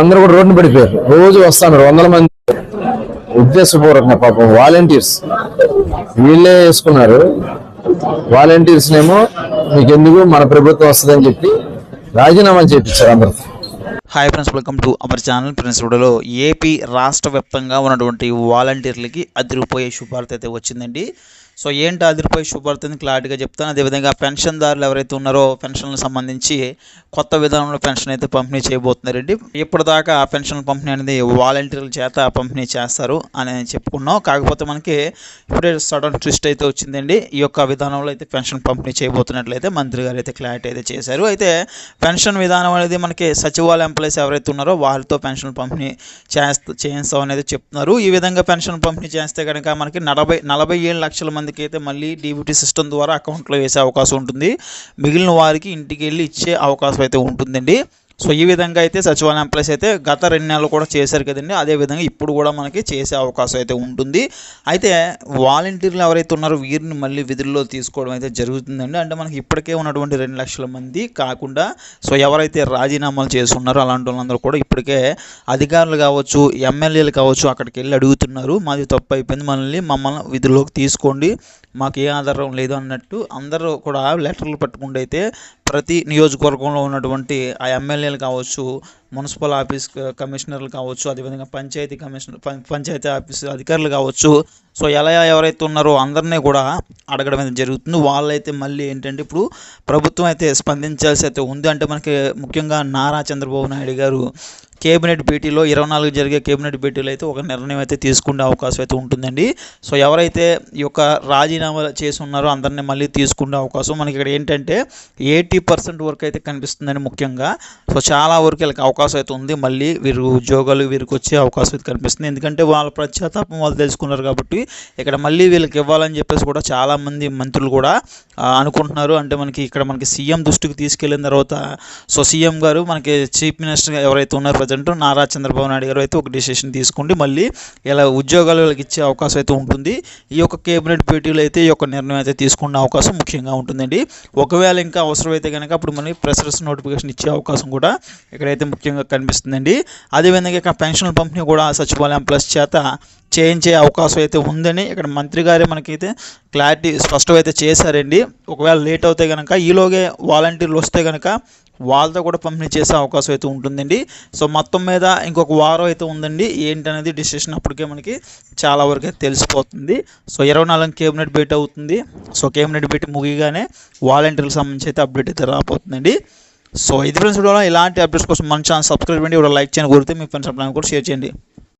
అందరూ కూడా రోడ్డు పడిపోయారు. రోజు వస్తున్నారు వందల మంది. ఉద్దేశపూర్వకంగా పాపం వాలంటీర్స్. వీళ్ళే వేసుకున్నారు. వాలంటీర్స్ నేమో మీకెందుకు? మన ప్రభుత్వం వస్తుందని చెప్పి రాజీనామా చేయించారు అందరితో hi friends welcome to our channel friends వీడియోలో ఏపీ రాష్ట్ర వ్యాప్తంగా ఉన్నటువంటి వాలంటీర్లకి అదిరిపోయే శుభార్త అయితే వచ్చిందండి. సో ఏంటి అదిరిపోయే శుభార్త అని క్లారిటీగా చెప్తాను. అదేవిధంగా పెన్షన్దారులు ఎవరైతే ఉన్నారో పెన్షన్లకు సంబంధించి కొత్త విధానంలో పెన్షన్ అయితే పంపిణీ చేయబోతున్నారండి. ఇప్పటిదాకా ఆ పెన్షన్ పంపిణీ అనేది వాలంటీర్ల చేత పంపిణీ చేస్తారు అని చెప్పుకున్నాం. కాకపోతే మనకి ఇప్పుడే సడన్ ట్విస్ట్ అయితే వచ్చిందండి. ఈ యొక్క విధానంలో అయితే పెన్షన్ పంపిణీ చేయబోతున్నట్లయితే మంత్రి గారు అయితే క్లారిటీ అయితే చేశారు. అయితే పెన్షన్ విధానం అనేది మనకి సచివాలయం ఎంప్లాయీస్ ఎవరైతే ఉన్నారో వాళ్ళతో పెన్షన్ పంపిణీ చేస్తా చేయిస్తాం అనేది చెప్తున్నారు. ఈ విధంగా పెన్షన్ పంపిణీ చేస్తే కనుక మనకి నలభై నలభై ఏడు లక్షల మందికి అయితే మళ్ళీ డీబీటీ సిస్టమ్ ద్వారా అకౌంట్లో వేసే అవకాశం ఉంటుంది. మిగిలిన వారికి ఇంటికి వెళ్ళి ఇచ్చే అవకాశం అయితే ఉంటుందండి. సో ఈ విధంగా అయితే సచివాలయం ప్లస్ అయితే గత రెండు నెలలు కూడా చేశారు కదండి. అదే విధంగా ఇప్పుడు కూడా మనకి చేసే అవకాశం అయితే ఉంటుంది. అయితే వాలంటీర్లు ఎవరైతే ఉన్నారో వీరిని మళ్ళీ విధుల్లో తీసుకోవడం అయితే జరుగుతుందండి. అంటే మనకి ఇప్పటికే ఉన్నటువంటి రెండు లక్షల మంది కాకుండా సో ఎవరైతే రాజీనామాలు చేస్తున్నారో అలాంటి వాళ్ళందరూ కూడా ఇప్పటికే అధికారులు కావచ్చు ఎమ్మెల్యేలు కావచ్చు అక్కడికి వెళ్ళి అడుగుతున్నారు. మాది తప్పు అయిపోయింది. మనల్ని మమ్మల్ని విధుల్లోకి తీసుకోండి. మాకు ఏ ఆధారం లేదు అన్నట్టు అందరూ కూడా లెటర్లు పట్టుకుంటూ అయితే ప్రతి నియోజకవర్గంలో ఉన్నటువంటి ఆ ఎమ్మెల్యేలు కావచ్చు మున్సిపల్ ఆఫీస్ కమిషనర్లు కావచ్చు అదేవిధంగా పంచాయతీ కమిషనర్ పం- పంచాయతీ ఆఫీస్ అధికారులు కావచ్చు. సో ఎలా ఎవరైతే ఉన్నారో అందరినీ కూడా అడగడం అయితే జరుగుతుంది. వాళ్ళైతే మళ్ళీ ఏంటంటే ఇప్పుడు ప్రభుత్వం అయితే స్పందించాల్సి అయితే ఉంది. అంటే మనకి ముఖ్యంగా నారా చంద్రబాబు నాయుడు గారు కేబినెట్ భేటీలో ఇరవై నాలుగు జరిగే కేబినెట్ భేటీలో అయితే ఒక నిర్ణయం అయితే తీసుకునే అవకాశం అయితే ఉంటుందండి. సో ఎవరైతే ఈ యొక్క రాజీనామా చేసి ఉన్నారో అందరినీ మళ్ళీ తీసుకునే అవకాశం. మనకి ఇక్కడ ఏంటంటే ఎయిటీ పర్సెంట్ వరకు అయితే కనిపిస్తుందని ముఖ్యంగా. సో చాలా వరకు వీళ్ళకి అవకాశం అయితే ఉంది. మళ్ళీ వీరు ఉద్యోగాలు వీరికి వచ్చే అవకాశం అయితే కనిపిస్తుంది. ఎందుకంటే వాళ్ళ ప్రత్యాతాపం వాళ్ళు తెలుసుకున్నారు కాబట్టి ఇక్కడ మళ్ళీ వీళ్ళకి ఇవ్వాలని చెప్పేసి కూడా చాలామంది మంత్రులు కూడా అనుకుంటున్నారు. అంటే మనకి ఇక్కడ మనకి సీఎం దృష్టికి తీసుకెళ్ళిన తర్వాత సో సీఎం గారు మనకి చీఫ్ మినిస్టర్ ఎవరైతే ఉన్నారో ప్రజెంట్ నారా చంద్రబాబు నాయుడు గారు అయితే ఒక డిసిషన్ తీసుకుంటే మళ్ళీ ఇలా ఉద్యోగాలు వాళ్ళకి ఇచ్చే అవకాశం అయితే ఉంటుంది. ఈ యొక్క కేబినెట్ భేటీలో అయితే ఈ యొక్క నిర్ణయం అయితే తీసుకునే అవకాశం ముఖ్యంగా ఉంటుందండి. ఒకవేళ ఇంకా అవసరమైతే కనుక అప్పుడు మనకి ప్రెసరస్ నోటిఫికేషన్ ఇచ్చే అవకాశం కూడా ఇక్కడైతే ముఖ్యంగా కనిపిస్తుందండి. అదేవిధంగా ఇక పెన్షన్ పంపిణీ కూడా సచివాలయం ప్లస్ చేత చేయించే అవకాశం అయితే ఉందని ఇక్కడ మంత్రి గారే మనకైతే క్లారిటీ స్పష్టం అయితే చేశారండి. ఒకవేళ లేట్ అవుతే కనుక ఈలోగే వాలంటీర్లు వస్తే కనుక వాళ్ళతో కూడా పంపిణీ చేసే అవకాశం అయితే ఉంటుందండి. సో మొత్తం మీద ఇంకొక వారం అయితే ఉందండి. ఏంటనేది డిసిషన్ అప్పటికే మనకి చాలా వరకు అయితే తెలిసిపోతుంది. సో ఇరవై నాలుగు కేబినెట్ భేటీ అవుతుంది. సో కేబినెట్ భేటీ ముగిగానే వాలంటీర్లకు సంబంధించి అయితే అప్డేట్ అయితే రాబోతుందండి. సో ఇది ఫ్రెండ్స్ వీడియోలో ఇలాంటి అప్డేట్స్ కోసం మన ఛానల్ సబ్స్క్రైబ్ చేయండి. లైక్ చేయండి. కోరితే మీ ఫ్రెండ్స్ అప్పుడు కూడా షేర్ చేయండి.